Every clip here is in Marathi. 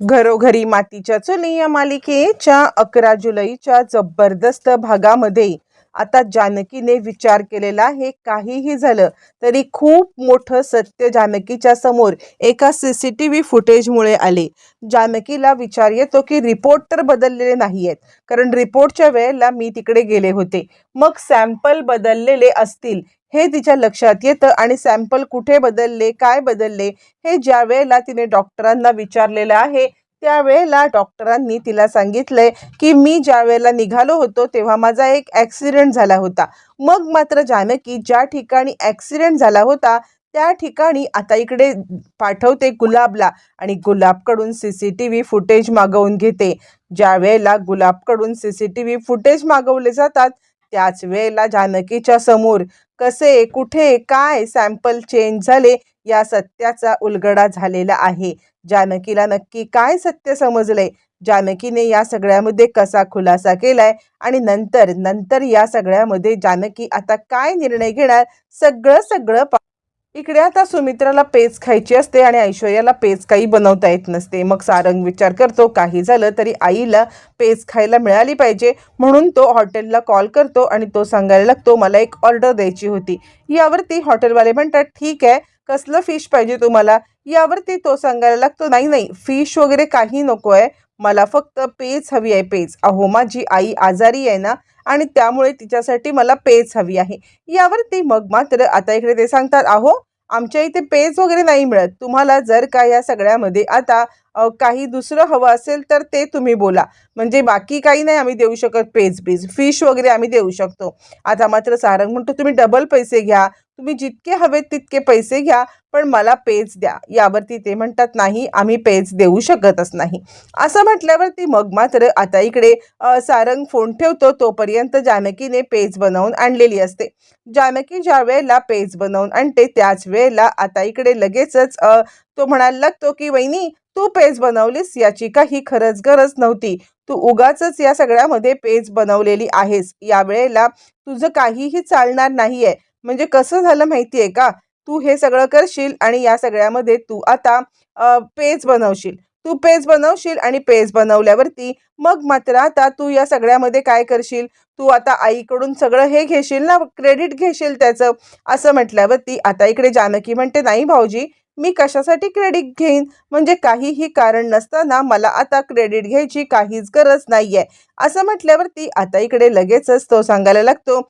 घरोघरी मातीच्या चुली या मालिकेच्या अकरा जुलैच्या जबरदस्त भागामध्ये आता जानकीने विचार केलेला हे काहीही झालं तरी खूप मोठं सत्य जानकीच्या समोर एका सी सी टी व्ही फुटेजमुळे आले. जानकीला विचार येतो की रिपोर्ट तर बदललेले नाही आहेत कारण रिपोर्टच्या वेळेला मी तिकडे गेले होते. मग सॅम्पल बदललेले असतील हे तिच्या लक्षात येतं आणि सॅम्पल कुठे बदलले काय बदलले हे ज्या वेळेला तिने डॉक्टरांना विचारलेलं आहे त्यावेळेला डॉक्टरांनी तिला सांगितलंय की मी ज्या वेळेला निघालो होतो तेव्हा माझा एक ॲक्सिडेंट झाला होता. मग मात्र जानकी ज्या ठिकाणी ॲक्सिडेंट झाला होता त्या ठिकाणी आता इकडे पाठवते गुलाबला आणि गुलाबकडून C C T V footage मागवून घेते. ज्या वेळेला गुलाबकडून C C T V footage मागवले जातात त्याच वेळेला जानकीच्या समोर कसे कुठे काय सॅम्पल चेंज झाले या सत्याचा उलगडा झालेला आहे. जानकीला नक्की काय सत्य समजलंय? जानकीने या सगळ्यामध्ये कसा खुलासा केलाय? आणि नंतर नंतर या सगळ्यामध्ये जानकी आता काय निर्णय घेणार? सगळं सगळं पा- इकडे आता सुमित्राला पेज खायची असते आणि ऐश्वर्याला पेज काही बनवता येत नसते. मग सारंग विचार करतो काही झालं तरी आईला पेज खायला मिळाली पाहिजे म्हणून तो हॉटेलला कॉल करतो आणि तो सांगायला लागतो मला एक ऑर्डर द्यायची होती. यावरती हॉटेलवाले म्हणतात ठीक आहे कसलं फिश पाहिजे तुम्हाला? यावरती तो सांगायला लागतो नाही नाही फिश वगैरे काही नको आहे मला फक्त पेज हवी आहे पेज. अहो माझी आई आजारी आहे ना आणि त्यामुळे तिच्यासाठी मला पेज हवी आहे. यावरती मग मात्र आता इकडे ते सांगतात अहो आमच्या इथे पेज वगैरे नाही मिळत. तुम्हाला जर का या सगळ्यामध्ये आता काही दुसरं हवं असेल तर ते तुम्ही बोला. म्हणजे बाकी काही नाही आम्ही देऊ शकत पेज बीज फिश वगैरे आम्ही देऊ शकतो. आता मात्र सारंग म्हणतो तुम्ही डबल पैसे घ्या. तुम्ही जितके हवेत तितके पैसे घ्या पण मला पेज द्या. यावरती ते म्हणतात नाही आम्ही पेज देऊ शकतच नाही. असं म्हटल्यावरती मग मात्र आता इकडे सारंग फोन ठेवतो. तोपर्यंत जानकीने पेज बनवून आणलेली असते. जानकी ज्या वेळेला पेज बनवून आणते त्याच वेळेला आता इकडे लगेचच तो म्हणायला लागतो की वहिनी तू पेज बनवलीस याची काही खरंच गरज नव्हती. तू उगाचच या सगळ्यामध्ये पेज बनवलेली आहेस. या वेळेला तुझं काहीही चालणार नाहीये. म्हणजे कसं झालं माहितीये का? तू हे सगळं करशील आणि या सगळ्यामध्ये तू आता पेज बनवशील. तू पेज बनवशील आणि पेज बनवल्यावरती मग मात्र आता तू या सगळ्यामध्ये काय करशील? तू आता आईकडून सगळं हे घेशील ना? क्रेडिट घेशील त्याचं? असं म्हटल्यावरती आता इकडे जानकी म्हणते नाही भाऊजी मी कशासाठी क्रेडिट घेईन? म्हणजे काहीही कारण नसताना मला आता क्रेडिट घ्यायची काहीच गरज नाही आहे असं म्हटल्यावरती आता इकडे लगेचच तो सांगायला लागतो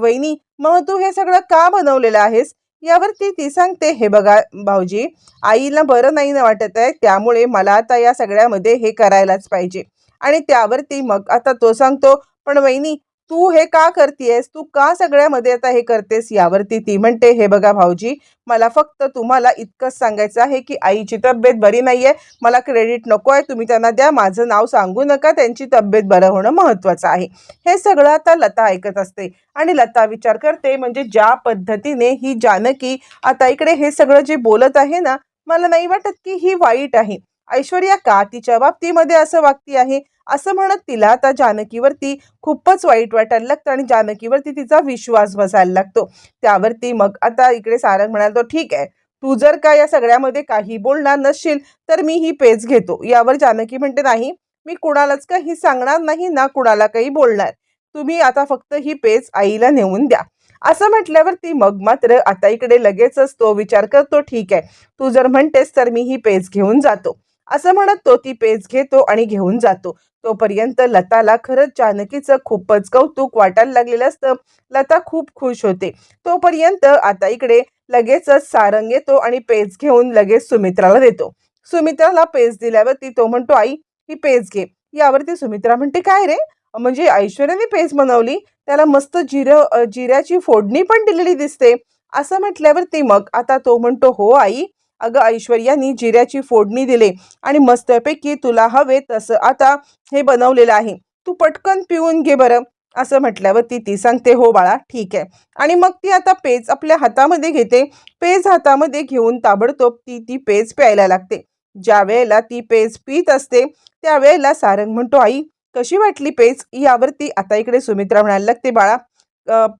वहिनी मग तू हे सगळं का बनवलेलं आहेस? यावरती ती सांगते हे बघा भाऊजी आईला बरं नाही ना वाटत आहे त्यामुळे मला आता या सगळ्यामध्ये हे करायलाच पाहिजे. आणि त्यावरती मग आता तो सांगतो पण वहिनी तू हे का करतेयस? तू का सगळ्यामध्ये आता हे करतेस यावरती? ती म्हणते हे बघा भाऊजी मला फक्त तुम्हाला इतकंच सांगायचं आहे की आईची तब्येत बरी नाही आहे मला क्रेडिट नको आहे. तुम्ही त्यांना द्या. माझं नाव सांगू नका. त्यांची तब्येत बरं होणं महत्त्वाचं आहे. हे सगळं आता लता ऐकत असते. आणि लता विचार करते म्हणजे ज्या पद्धतीने ही जानकी आता इकडे हे सगळं जे बोलत आहे ना मला नाही वाटत की ही वाईट आहे. ऐश्वर्या का तिच्या बाबतीमध्ये असं वागती आहे? असं म्हणत तिला आता जानकीवरती खूपच वाईट वाटायला लागतं आणि जानकीवरती तिचा विश्वास बसायला लागतो. त्यावरती मग आता इकडे सारंग म्हणाल ठीक आहे. तू जर का या सगळ्यामध्ये काही बोलणार नसशील तर मी ही पेज घेतो. यावर जानकी म्हणते नाही मी कुणालाच काही सांगणार नाही ना कुणाला काही बोलणार. तुम्ही आता फक्त ही पेज आईला नेऊन द्या. असं म्हटल्यावरती मग मात्र आता इकडे लगेचच तो विचार करतो ठीक आहे. तू जर म्हणतेस तर मी ही पेज घेऊन जातो. असं म्हणत तो ती पेज घेतो आणि घेऊन जातो. तोपर्यंत लताला खरंच जानकीचं खूपच कौतुक वाटायला लागलेलं असतं. लता खूप खुश होते. तोपर्यंत आता इकडे लगेचच सारंग येतो आणि पेज घेऊन लगेच सुमित्राला देतो. सुमित्राला पेज दिल्यावरती तो म्हणतो आई ही पेज घे. यावरती सुमित्रा म्हणते काय रे? म्हणजे ऐश्वर्याने पेज बनवली? त्याला मस्त जिरं जिऱ्याची फोडणी पण दिलेली दिसते. असं म्हटल्यावरती मग आता तो म्हणतो हो आई अगं ऐश्वर्यानी जिऱ्याची फोडणी दिले आणि मस्तपैकी तुला हवे तसं आता हे बनवलेलं आहे. तू पटकन पिऊन घे बरं असं म्हटल्यावर ती ती सांगते हो बाळा ठीक आहे. आणि मग ती आता पेज आपल्या हातामध्ये घेते. पेज हातामध्ये घेऊन ताबडतोब ती ती पेज प्यायला लागते. ज्या वेळेला ती पेज पित असते त्यावेळेला सारंग म्हणतो आई कशी वाटली पेज? यावरती आता इकडे सुमित्रा म्हणायला लागते बाळा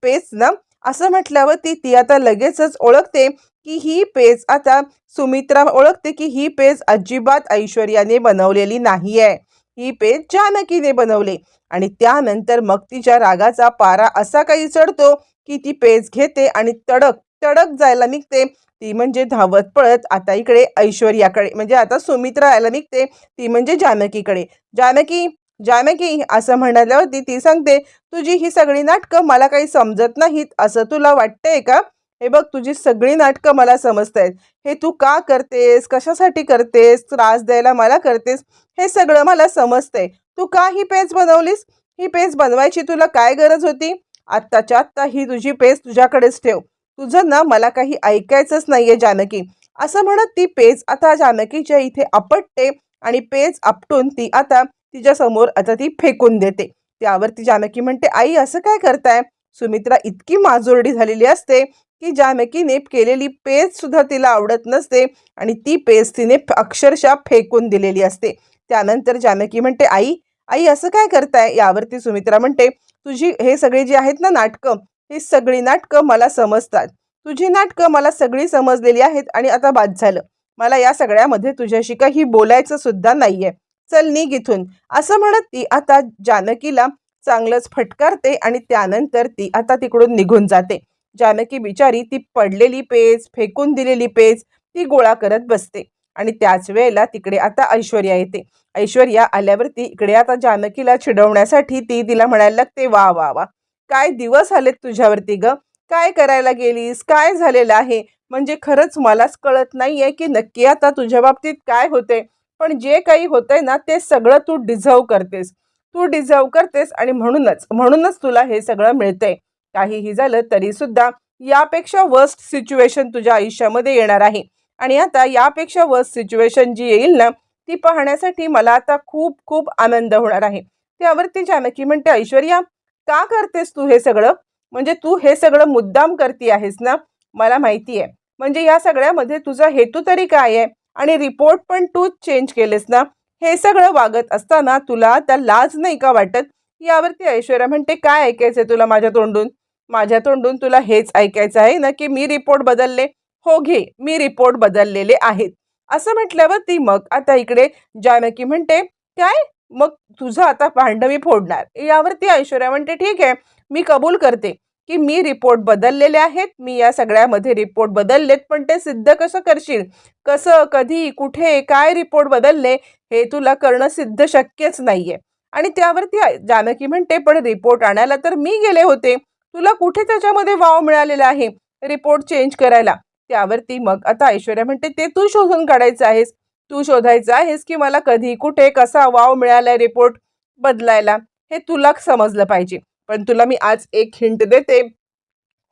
पेज ना असं म्हटल्यावर ती ती आता लगेचच ओळखते की ही पेज आता सुमित्रा ओळखते की ही पेज अजिबात ऐश्वर्याने बनवलेली नाही आहे ही पेज जानकीने बनवले आणि त्यानंतर मग तिच्या रागाचा पारा असा काही चढतो की ती पेज घेते आणि तडक तडक जायला निघते. ती म्हणजे धावत पळत आता इकडे ऐश्वर्याकडे म्हणजे आता सुमित्रा यायला निघते. ती म्हणजे जानकीकडे. जानकी जानकी असं म्हणाल्यावरती ती सांगते तुझी ही सगळी नाटकं मला काही समजत नाहीत असं तुला वाटतंय का? हे बघ तुझी सगळी नाटकं मला समजत आहेत हे तू का करतेस? कशासाठी करतेस? त्रास द्यायला मला करतेस? हे सगळं मला समजतंय. तू का ही पेज बनवलीस? ही पेज बनवायची तुला काय गरज होती? आत्ताच्या आत्ता ही तुझी पेज तुझ्याकडेच ठेव. तुझं ना मला काही ऐकायचंच नाहीये जानकी. असं म्हणत ती पेज आता जानकीच्या इथे आपटते आणि पेज आपटून ती आता तिच्यासमोर आता ती फेकून देते. त्यावरती जानकी म्हणते आई असं काय करताय? सुमित्रा इतकी माजोरडी झालेली असते की जानकीने केलेली पेज सुद्धा तिला आवडत नसते आणि ती पेज तिने फ- अक्षरशः फेकून दिलेली असते. त्यानंतर जानकी म्हणते आई आई असं काय करताय? यावरती सुमित्रा म्हणते तुझी हे सगळे जे आहेत ना नाटकं ही सगळी नाटकं मला समजतात. तुझी नाटकं मला सगळी समजलेली आहेत आणि आता बाद झालं. मला या सगळ्यामध्ये तुझ्याशी काही बोलायचं सुद्धा नाहीये. चल निघ इथून. असं म्हणत ती आता जानकीला चांगलंच फटकारते आणि त्यानंतर ती आता तिकडून निघून जाते. जानकी बिचारी ती पडलेली पेज फेकून दिलेली पेज ती गोळा करत बसते. आणि त्याच वेळेला तिकडे आता ऐश्वर्या येते. ऐश्वर्या आल्यावरती इकडे आता जानकीला चिडवण्यासाठी ती तिला म्हणायला लागते वा वा वा. काय दिवस आलेत तुझ्यावरती ग? काय करायला गेलीस? काय झालेलं आहे? म्हणजे खरंच मलाच कळत नाहीये की नक्की आता तुझ्या बाबतीत काय होते पण जे काही होतंय ना ते सगळं तू डिझर्व करतेस. तू डिझर्व करतेस आणि म्हणूनच म्हणूनच तुला हे सगळं मिळतंय. काहीही झालं तरी सुद्धा यापेक्षा वर्स्ट सिच्युएशन तुझ्या आयुष्यामध्ये येणार आहे. आणि आता यापेक्षा वर्स्ट सिच्युएशन जी येईल ना ती पाहण्यासाठी मला आता खूप खूप आनंद होणार आहे. त्यावरती जानकी म्हणते ऐश्वर्या का करतेस तू हे सगळं? म्हणजे तू हे सगळं मुद्दाम करती आहेस ना? मला माहिती आहे म्हणजे या सगळ्यामध्ये तुझा हेतू तरी काय आहे? आणि रिपोर्ट पण तूच चेंज केलेस ना? हे सगळं वागत असताना तुला त्या लाज नाही का वाटत? यावरती ऐश्वर्या म्हणते काय ऐकायचंय तुला माझ्या तोंडून? माझ्या तोंडून तुला हेच ऐकायचं आहे ना की मी रिपोर्ट बदलले? हो घे मी रिपोर्ट बदललेले आहेत. असं म्हटल्यावर ती मग आता इकडे जानकी म्हणते काय? मग तुझं आता भांडं मी फोडणार? यावरती ऐश्वर्या म्हणते ठीक आहे मी कबूल करते. की मी रिपोर्ट बदललेले आहेत मी या सगळ्यामध्ये रिपोर्ट बदललेत पण ते सिद्ध कसं करशील? कसं कधी कुठे काय रिपोर्ट बदलले हे तुला करणं सिद्ध शक्यच नाहीये. आणि त्यावरती जानकी म्हणते पण रिपोर्ट आणायला तर मी गेले होते. तुला कुठे त्याच्यामध्ये वाव मिळालेला आहे? रिपोर्ट चेंज करायला. त्यावरती मग आता ऐश्वर्या म्हणते ते तू शोधून काढायचं आहेस. तू शोधायचं आहेस की मला कधी कुठे कसा वाव मिळालाय रिपोर्ट बदलायला? हे तुला समजलं पाहिजे. पण तुला मी आज एक हिंट देते.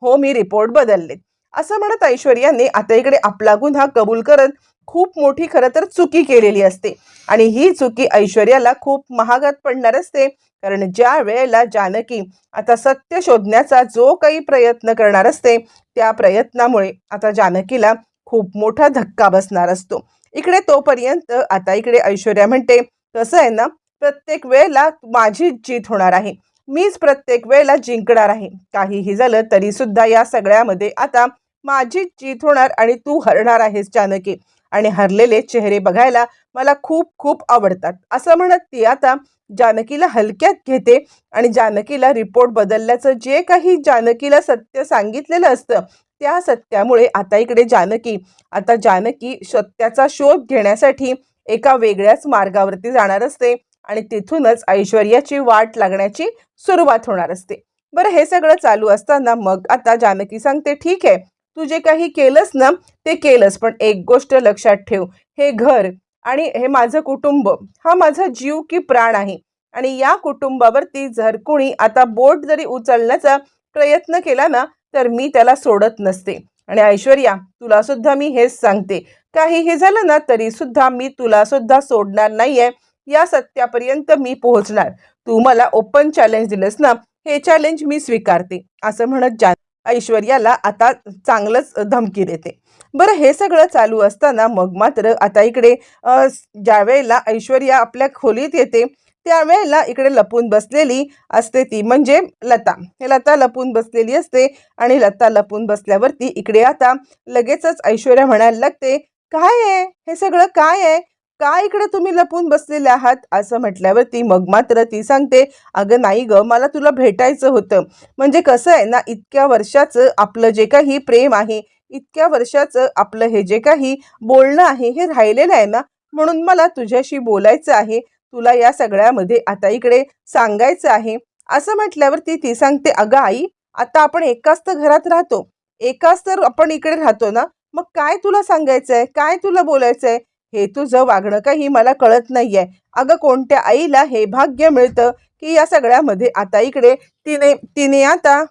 हो मी रिपोर्ट बदलले. असं म्हणत ऐश्वर्याने आता इकडे आपला गुन्हा कबूल करत खूप मोठी खरं तर चुकी केलेली असते. आणि ही चुकी ऐश्वर्याला खूप महागात पडणार असते. कारण ज्या वेळेला जानकी आता सत्य शोधण्याचा जो काही प्रयत्न करणार असते त्या प्रयत्नामुळे आता जानकीला खूप मोठा धक्का बसणार असतो. इकडे तोपर्यंत आता इकडे ऐश्वर्या म्हणते कसं आहे ना प्रत्येक वेळेला माझी जीत होणार आहे. मीच प्रत्येक वेळेला जिंकणार आहे. काहीही झालं तरी सुद्धा या सगळ्यामध्ये आता माझीच जीत होणार आणि तू हरणार आहेस जानकी. आणि हरलेले चेहरे बघायला मला खूप खूप आवडतात. असं म्हणत ती आता जानकीला हलक्यात घेते आणि जानकीला रिपोर्ट बदलल्याचं जे काही जानकीला सत्य सांगितलेलं असतं त्या सत्यामुळे आता इकडे जानकी. आता जानकी सत्याचा शोध घेण्यासाठी एका वेगळ्याच मार्गावरती जाणार असते. आणि तिथूनच ऐश्वर्याची वाट लागण्याची सुरुवात होणार असते. बरं हे सगळं चालू असताना मग आता जानकी सांगते ठीक आहे तू जे काही केलंस ना ते केलंस पण एक गोष्ट लक्षात ठेव हे घर आणि हे माझं कुटुंब हा माझा जीव की प्राण आहे. आणि या कुटुंबावरती जर कुणी आता बोट जरी उचलण्याचा प्रयत्न केला ना तर मी त्याला सोडत नसते. आणि ऐश्वर्या तुला सुद्धा मी हेच सांगते. काही हे झालं ना तरी सुद्धा मी तुला सुद्धा सोडणार नाहीये. या सत्यापर्यंत मी पोहोचणार. तू मला ओपन चॅलेंज दिलंस ना हे चॅलेंज मी स्वीकारते असं म्हणत जा. ऐश्वर्याला आता चांगलंच धमकी देते. बरं हे सगळं चालू असताना मग मात्र आता इकडे ज्यावेळेला ज्या वेळेला ऐश्वर्या आपल्या खोलीत येते त्यावेळेला इकडे लपून बसलेली असते ती म्हणजे लता. हे लता लपून बसलेली असते आणि लता लपून बसल्यावरती इकडे आता लगेचच ऐश्वर्या म्हणायला लागते काय आहे? हे सगळं काय आहे? काय इकडे तुम्ही लपून बसलेले आहात? असं म्हटल्यावरती मग मात्र ती सांगते अगं नाही ग मला तुला भेटायचं होतं. म्हणजे कसं आहे ना इतक्या वर्षाचं आपलं जे काही प्रेम आहे इतक्या वर्षाचं आपलं हे जे काही बोलणं आहे हे राहिलेलं आहे ना म्हणून मला तुझ्याशी बोलायचं आहे. तुला या सगळ्यामध्ये आता इकडे सांगायचं आहे. असं म्हटल्यावरती ती सांगते अगं आई आता आपण एकाच तर घरात राहतो. एकाच तर आपण इकडे राहतो ना. मग काय तुला सांगायचं आहे काय तुला बोलायचं आहे हे तुझं वागणं काही मला कळत नाहीये. अगं कोणत्या आईला हे भाग्य मिळतं की या सगळ्यामध्ये आता इकडे तिने तिने आता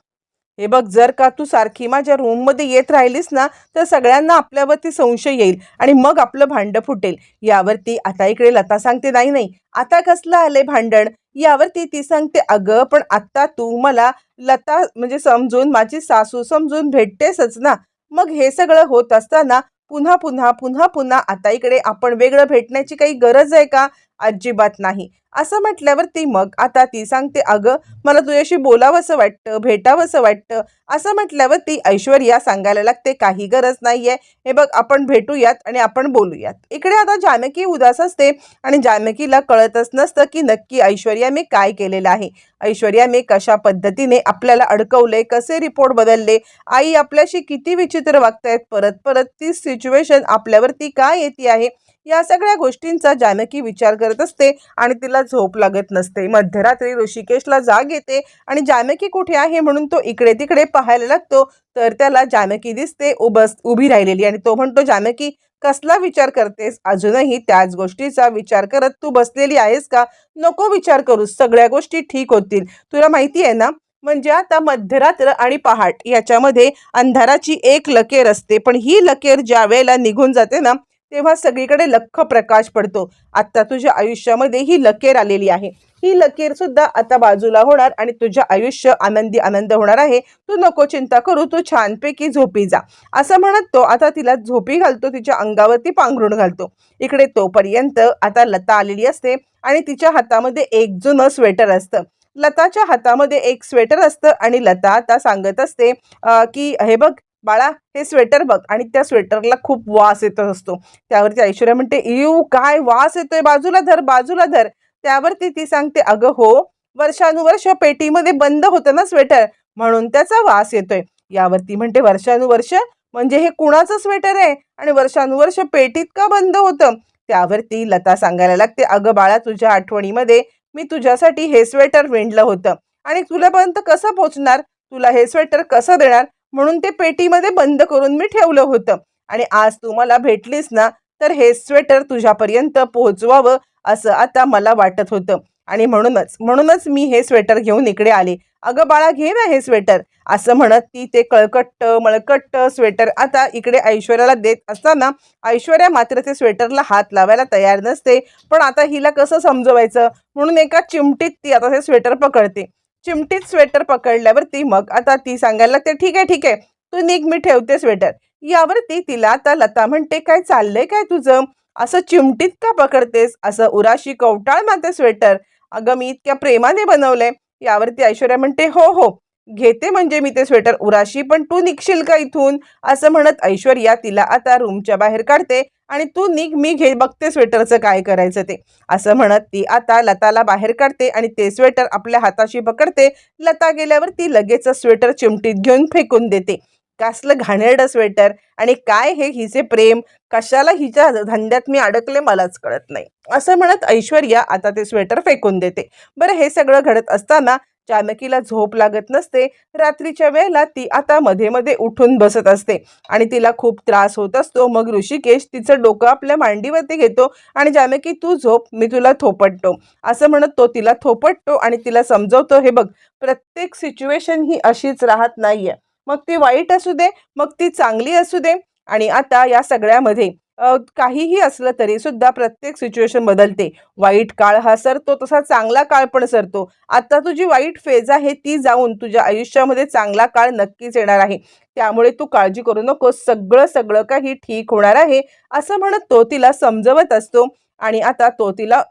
हे बघ जर का तू सारखी माझ्या रूममध्ये येत राहिलीस ना तर सगळ्यांना आपल्यावरती संशय येईल आणि मग आपलं भांडं फुटेल. यावरती आता इकडे लता सांगते नाही नाही आता कसलं आले भांडण? यावरती ती सांगते अगं पण आत्ता तू मला लता म्हणजे समजून माझी सासू समजून भेटतेसच ना. मग हे सगळं होत असताना पुन्हा पुन्हा पुन्हा पुन्हा आता इकडे आपण वेगळं भेटण्याची काही गरज आहे का? अजिबात नाही. असं म्हटल्यावरती मग आता ती सांगते अगं मला तुझ्याशी बोलावंसं वाटतं भेटावंसं वाटतं. असं म्हटल्यावर ती ऐश्वर्या सांगायला लागते काही गरज नाहीये. हे बघ आपण भेटूयात आणि आपण बोलूयात. इकडे आता जानकी उदास असते आणि जानकीला कळतच नसतं की नक्की ऐश्वर्या मी काय केलेलं आहे. ऐश्वर्या मी कशा पद्धतीने आपल्याला अडकवले कसे रिपोर्ट बदलले आई आपल्याशी किती विचित्र वागतायत परत परत ती सिच्युएशन आपल्यावरती काय येते आहे? या सगळ्या गोष्टींचा जानकी विचार करत असते आणि तिला झोप लागत नसते. मध्यरात्री ऋषिकेशला जाग येते आणि जानकी कुठे आहे म्हणून तो इकडे तिकडे पाहायला लागतो. तर त्याला जानकी दिसते उबस उभी राहिलेली आणि तो म्हणतो जानकी कसला विचार करतेस? अजूनही त्याच गोष्टीचा विचार करत तू बसलेली आहेस का? नको विचार करूस सगळ्या गोष्टी ठीक होतील. तुला माहिती आहे ना? म्हणजे आता मध्यरात्र आणि पहाट याच्यामध्ये अंधाराची एक लकेर असते. पण ही लकेर ज्या वेळेला निघून जाते ना तेव्हा सगळीकडे लख प्रकाश पडतो. आता तुझ्या आयुष्यामध्ये ही लकेर आलेली आहे. ही लकीर सुद्धा आता बाजूला होणार आणि तुझं आयुष्य आनंदी आनंद होणार आहे. तू नको चिंता करू तू छानपैकी झोपी जा. असं म्हणत तो आता तिला झोपी घालतो तिच्या अंगावरती पांघरून घालतो. इकडे तोपर्यंत आता लता आलेली असते आणि तिच्या हातामध्ये एक जुनं स्वेटर असतं. लताच्या हातामध्ये एक स्वेटर असतं आणि लता आता सांगत असते की हे बघ बाळा हे स्वेटर बघ आणि त्या स्वेटरला खूप वास येत असतो. त्यावरती ऐश्वर्या म्हणते येऊ काय वास येतोय बाजूला धर बाजूला धर. त्यावरती ती सांगते अगं हो वर्षानुवर्ष पेटीमध्ये बंद होतं ना स्वेटर म्हणून त्याचा वास येतोय. यावरती म्हणते वर्षानुवर्ष? म्हणजे हे कुणाचं स्वेटर आहे? आणि वर्षानुवर्ष पेटीत का बंद होतं? त्यावरती लता सांगायला लागते अगं बाळा तुझ्या आठवणीमध्ये मी तुझ्यासाठी हे स्वेटर विणलं होतं. आणि तुलापर्यंत कसं पोचणार? तुला हे स्वेटर कसं देणार? म्हणून ते पेटीमध्ये बंद करून मी ठेवलं होतं. आणि आज तू मला भेटलीस ना तर हे स्वेटर तुझ्यापर्यंत पोहोचवावं असं आता मला वाटत होतं. आणि म्हणूनच म्हणूनच मी हे स्वेटर घेऊन इकडे आले. अगं बाळा घे ना हे स्वेटर. असं म्हणत ती ते कळकट्ट मळकट्ट स्वेटर आता इकडे ऐश्वर्याला देत असताना ऐश्वर्या मात्र ते स्वेटरला हात लावायला तयार नसते. पण आता हिला कसं समजवायचं? म्हणून एका चिमटीत ती आता ते स्वेटर पकडते. चिमटीत स्वेटर पकडल्यावरती मग आता ती सांगायला लागते ठीक आहे ठीक आहे तू निघ मी ठेवते स्वेटर यावरती तिला आता लता म्हणते काय चाललंय काय तुझं? असं चिमटीत का पकडतेस? असं उराशी कवटाळ माते स्वेटर अगं मी इतक्या प्रेमाने बनवलंय. यावरती ऐश्वर्या म्हणते हो हो घेते म्हणजे मी ते स्वेटर उराशी पण तू निघशील का इथून? असं म्हणत ऐश्वर्या तिला आता रूमच्या बाहेर काढते आणि तू निघ मी घे बघते स्वेटरचं काय करायचं ते. असं म्हणत ती आता लताला बाहेर काढते आणि ते स्वेटर आपल्या हाताशी पकडते. लता गेल्यावर ती लगेच स्वेटर चिमटीत घेऊन फेकून देते. कसलं घाणेरडं स्वेटर. आणि काय हे हिचे प्रेम? कशाला हिच्या धंद्यात मी अडकले मलाच कळत नाही. असं म्हणत ऐश्वर्या आता ते स्वेटर फेकून देते. बरं हे सगळं घडत असताना जानकीला झोप लागत नसते. रात्रीच्या वेळेला ती आता मध्ये मध्ये उठून बसत असते आणि तिला खूप त्रास होत असतो. मग ऋषिकेश तिचं डोकं आपल्या मांडीवरती घेतो आणि जानकी तू झोप मी तुला थोपटतो. असं म्हणत तो तिला थोपटतो आणि तिला समजवतो हे बघ प्रत्येक सिच्युएशन ही अशीच राहत नाहीये. मग ती वाईट असू दे मग ती चांगली असू दे. आणि आता या सगळ्यामध्ये काहीही असलं तरी सुद्धा प्रत्येक सिच्युएशन बदलते. वाईट काळ हा सरतो तसा चांगला काळ पण सरतो. आता तुझी वाईट फेज आहे ती जाऊन तुझ्या आयुष्यामध्ये चांगला काळ नक्कीच येणार आहे. त्यामुळे तू काळजी करू नको सगळं सगळं काही ठीक होणार आहे असं म्हणत तो तिला समजवत असतो आणि आता तो तिला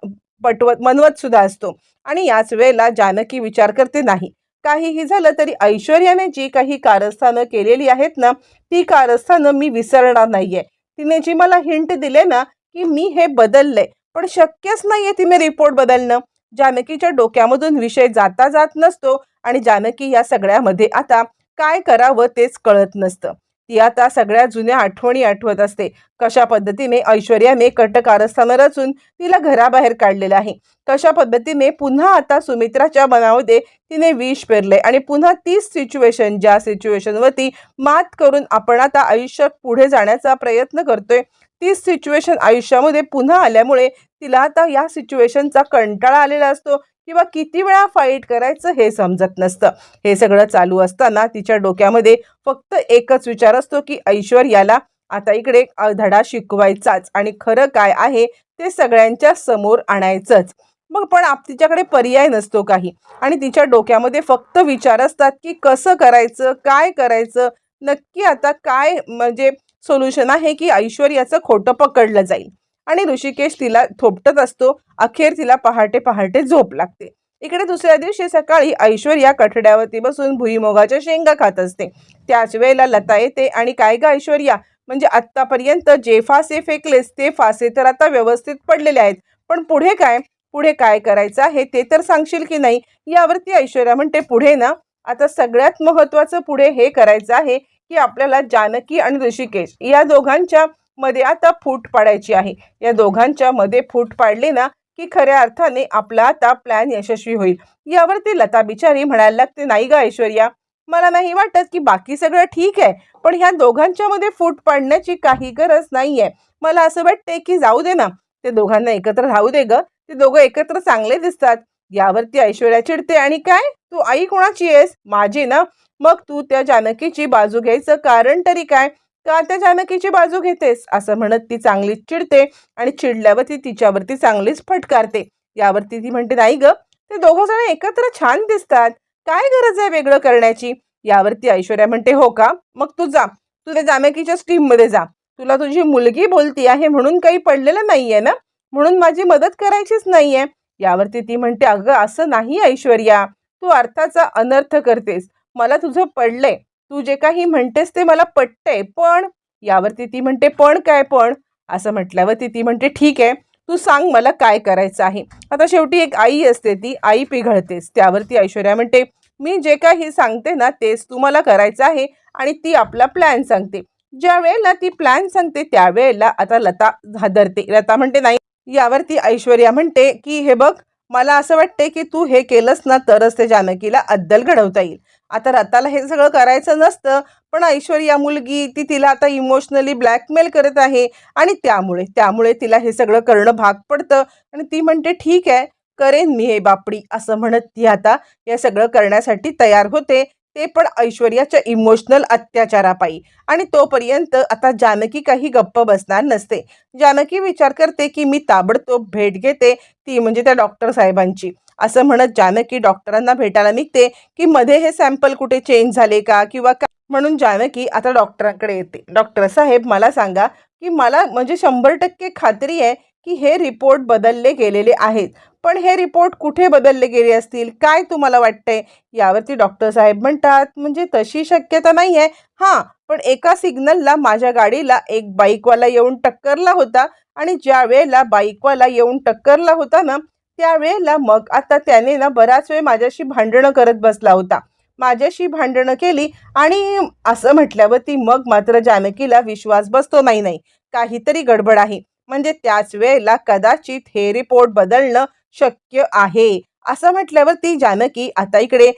पटवत मनवत सुद्धा असतो. आणि याच वेळेला जानकी विचार करते नाही काहीही झालं तरी ऐश्वर्याने जी काही कारस्थानं केलेली आहेत ना ती कारस्थानं मी विसरणार नाहीये. तिने जी मला हिंट दिले ना की मी हे बदललंय पण शक्यच नाहीये तिने रिपोर्ट बदलणं. जानकीच्या डोक्यामधून विषय जाता जात नसतो आणि जानकी या सगळ्यामध्ये आता काय करावं तेच कळत नसतं. ती आता सगळ्या जुन्या आठवणी आठवत असते. कशा पद्धतीने ऐश्वर्याने कटकारस्थानं रचून तिला घराबाहेर काढलेलं आहे. कशा पद्धतीने पुन्हा आता सुमित्राच्या मनामध्ये तिने विष पेरले आणि पुन्हा तीच सिच्युएशन ज्या सिच्युएशनवरती मात करून आपण आता आयुष्यात पुढे जाण्याचा प्रयत्न करतोय तीच सिच्युएशन आयुष्यामध्ये पुन्हा आल्यामुळे तिला आता या सिच्युएशनचा कंटाळा आलेला असतो. किंवा किती वेळा फाईट करायचं हे समजत नसतं. हे सगळं चालू असताना तिच्या डोक्यामध्ये फक्त एकच विचार असतो की ऐश्वर्याला आता इकडे धडा शिकवायचाच आणि खरं काय आहे ते सगळ्यांच्या समोर आणायचंच. मग पण आप तिच्याकडे पर्याय नसतो काही. आणि तिच्या डोक्यामध्ये फक्त विचार असतात की कसं करायचं? काय करायचं? नक्की आता काय म्हणजे सोल्युशन आहे की ऐश्वर्याचं खोटं पकडलं जाईल? आणि ऋषिकेश तिला थोपटत असतो. अखेर तिला पहाटे पहाटे झोप लागते. इकडे दुसऱ्या दिवशी सकाळी ऐश्वर्या कठड्यावरती बसून भुईमोगाच्या शेंगा खात असते. त्याच वेळेला लता येते आणि काय ग ऐश्वर्या म्हणजे आत्तापर्यंत जे फासे फेकलेस ते फासे तर आता व्यवस्थित पडलेले आहेत. पण पुढे काय? पुढे काय करायचं आहे ते तर सांगशील की नाही? यावरती ऐश्वर्या म्हणते पुढे ना. आता सगळ्यात महत्त्वाचं पुढे हे करायचं आहे की आपल्याला जानकी आणि ऋषिकेश या दोघांच्या मध्ये आता फूट पाडायची आहे. या दोघांच्या मध्ये फूट पाडली ना की खऱ्या अर्थाने आपला आता प्लॅन यशस्वी होईल. यावरती लता बिचारी म्हणायला लागते नाही ग ऐश्वर्या मला नाही वाटत की बाकी सगळं ठीक आहे पण ह्या दोघांच्या मध्ये फूट पाडण्याची काही गरज नाही आहे मला असं वाटतंय की जाऊ दे ना ते दोघांना एकत्र राहू दे ग. ते दोघं एकत्र चांगले दिसतात. यावरती ऐश्वर्या चिडते आणि काय? तू आई कोणाची आहेस? माझी ना. मग तू त्या जानकीची बाजू घ्यायचं कारण तरी काय? का त्या जानकीची बाजू घेतेस? असं म्हणत ती चांगलीच चिडते आणि चिडल्यावर ती तिच्यावरती चांगलीच फटकारते. यावरती ती म्हणते नाही ग ते दोघं जण एकत्र छान दिसतात. काय गरज आहे वेगळं करण्याची? यावरती ऐश्वर्या म्हणते हो का? मग तू जा. तू त्या स्टीममध्ये जा. तुला तुझी मुलगी बोलती आहे म्हणून काही पडलेलं नाहीये ना? म्हणून माझी मदत करायचीच नाहीये. यावरती ती म्हणते अगं असं नाही ऐश्वर्या. तू अर्थाचा अनर्थ करतेस. मला तुझं पडलंय. तू जे काही म्हणतेस ते मला पटतंय पण यावरती ती म्हणते पण काय पण? असं म्हटल्यावरती ती म्हणते ठीक आहे तू सांग मला काय करायचं आहे. आता शेवटी एक आई असते ती आई पिघळतेस त्यावरती ऐश्वर्या म्हणते मी जे काही सांगते ना तेच तुम्हाला करायचं आहे आणि ती आपला प्लॅन सांगते. ज्या वेळेला ती प्लॅन सांगते त्यावेळेला आता लता हादरते. लता म्हणते नाही. यावरती ऐश्वर्या म्हणते की हे बघ मला असं वाटते की तू हे केलंस ना तरच ते जानकीला अद्दल घडवता येईल. आता रताला हे सगळं करायचं नसतं पण ऐश्वर्या मुलगी ती तिला आता इमोशनली ब्लॅकमेल करत आहे आणि त्यामुळे त्यामुळे तिला हे सगळं करणं भाग पडतं आणि ती म्हणते ठीक आहे करेन मी हे बापडी असं म्हणत ती आता हे सगळं करण्यासाठी तयार होते. ते पण ऐश्वर्याच्या इमोशनल अत्याचारापायी आणि तोपर्यंत आता जानकी काही गप्प बसणार नसते. जानकी विचार करते की मी ताबडतोब भेट घेते ती म्हणजे त्या डॉक्टर साहेबांची. असं म्हणत जानकी डॉक्टरांना भेटायला निघते की मध्ये हे सॅम्पल कुठे चेंज झाले का किंवा का? म्हणून जानकी आता डॉक्टरांकडे येते. डॉक्टर साहेब मला सांगा की मला म्हणजे शंभर टक्के खात्री आहे की हे रिपोर्ट बदलले गेलेले आहेत. पण हे रिपोर्ट कुठे बदलले गेले असतील? काय तुम्हाला वाटतंय? यावरती डॉक्टर साहेब म्हणतात म्हणजे तशी शक्यता नाही आहे हां पण एका सिग्नलला माझ्या गाडीला एक बाईकवाला येऊन टक्करला होता आणि ज्या वेळेला बाईकवाला येऊन टक्करला होता ना त्यावेळेला मग आता त्याने ना बराच वेळ माझ्याशी भांडणं करत बसला होता. माझ्याशी भांडणं केली आणि असं म्हटल्यावरती मग मात्र जानकीला विश्वास बसतो नाही नाही. काहीतरी गडबड आहे. म्हणजे त्याच वेळेला कदाचित हे रिपोर्ट बदलणं शक्य आहे. असं म्हटल्यावर ती जानकी आता इकडे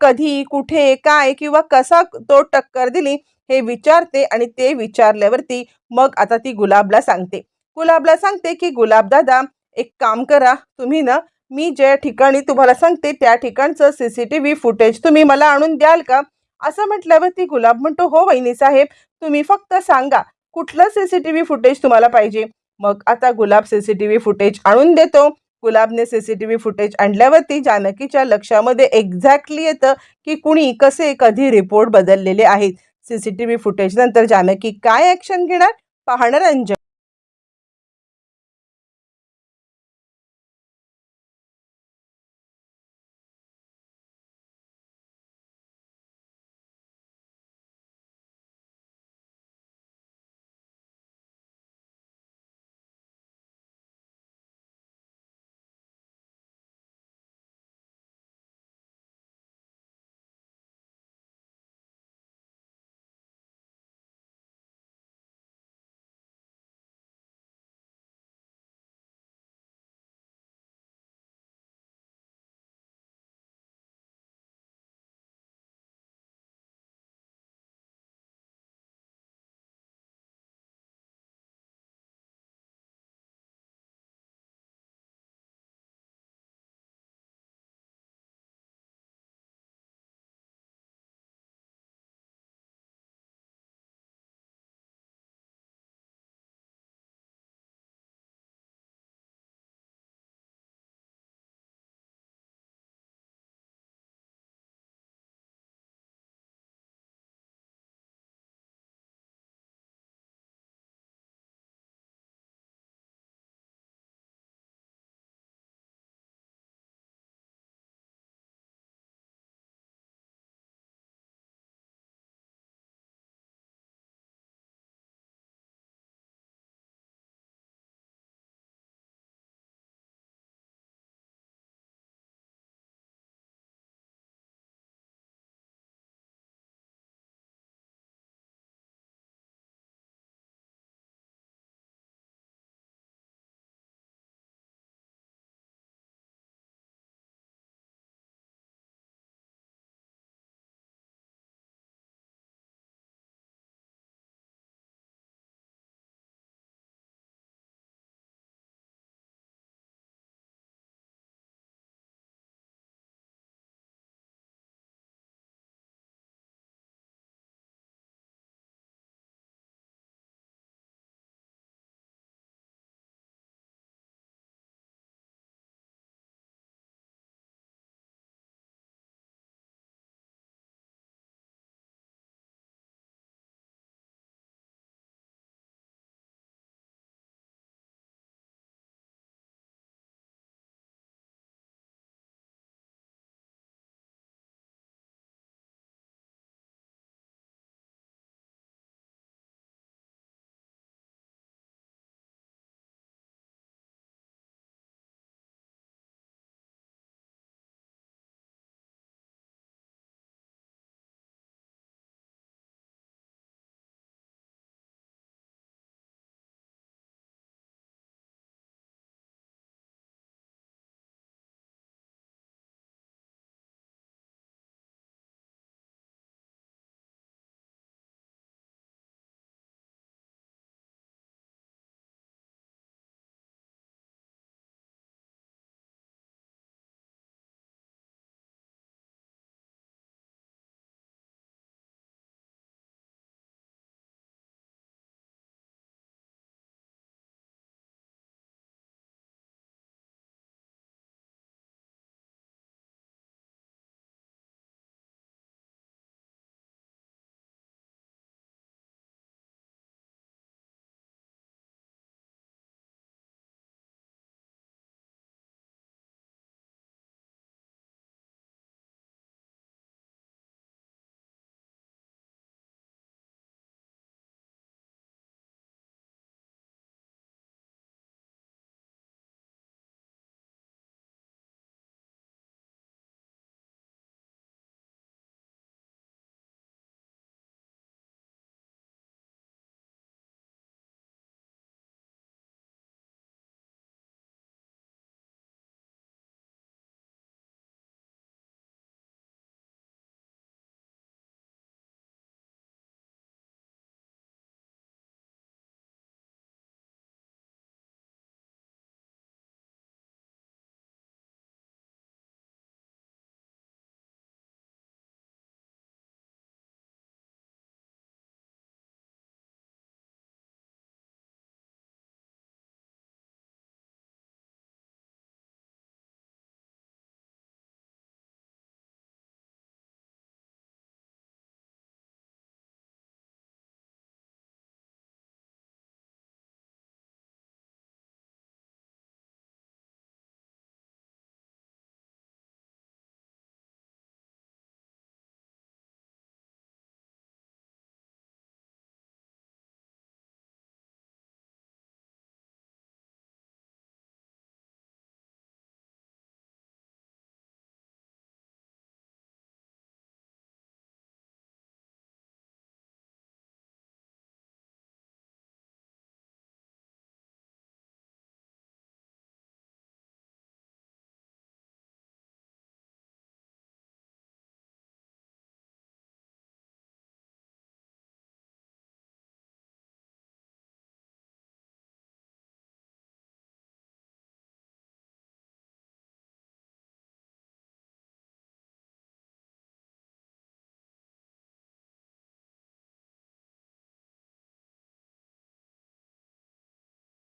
कधी कुठे काय किंवा कसा तो टक्कर दिली हे विचारते आणि ते विचारल्यावरती मग आता ती गुलाबला सांगते. गुलाबला सांगते की गुलाबदादा एक काम करा तुम्ही ना मी ज्या ठिकाणी तुम्हाला सांगते त्या ठिकाणचं C C T V footage तुम्ही मला आणून द्याल का? असं म्हटल्यावरती गुलाब म्हणतो हो वहिनी साहेब तुम्ही फक्त सांगा कुठलं C C T V footage तुम्हाला पाहिजे? मग आता Gulab C C T V footage आणून देतो. गुलाबने C C T V footage आणल्यावरती जानकीच्या लक्षामध्ये एक्झॅक्टली येतं की कुणी कसे कधी रिपोर्ट बदललेले आहेत. C C T V footage नंतर जानकी काय ॲक्शन घेणार? पाहणार अंजन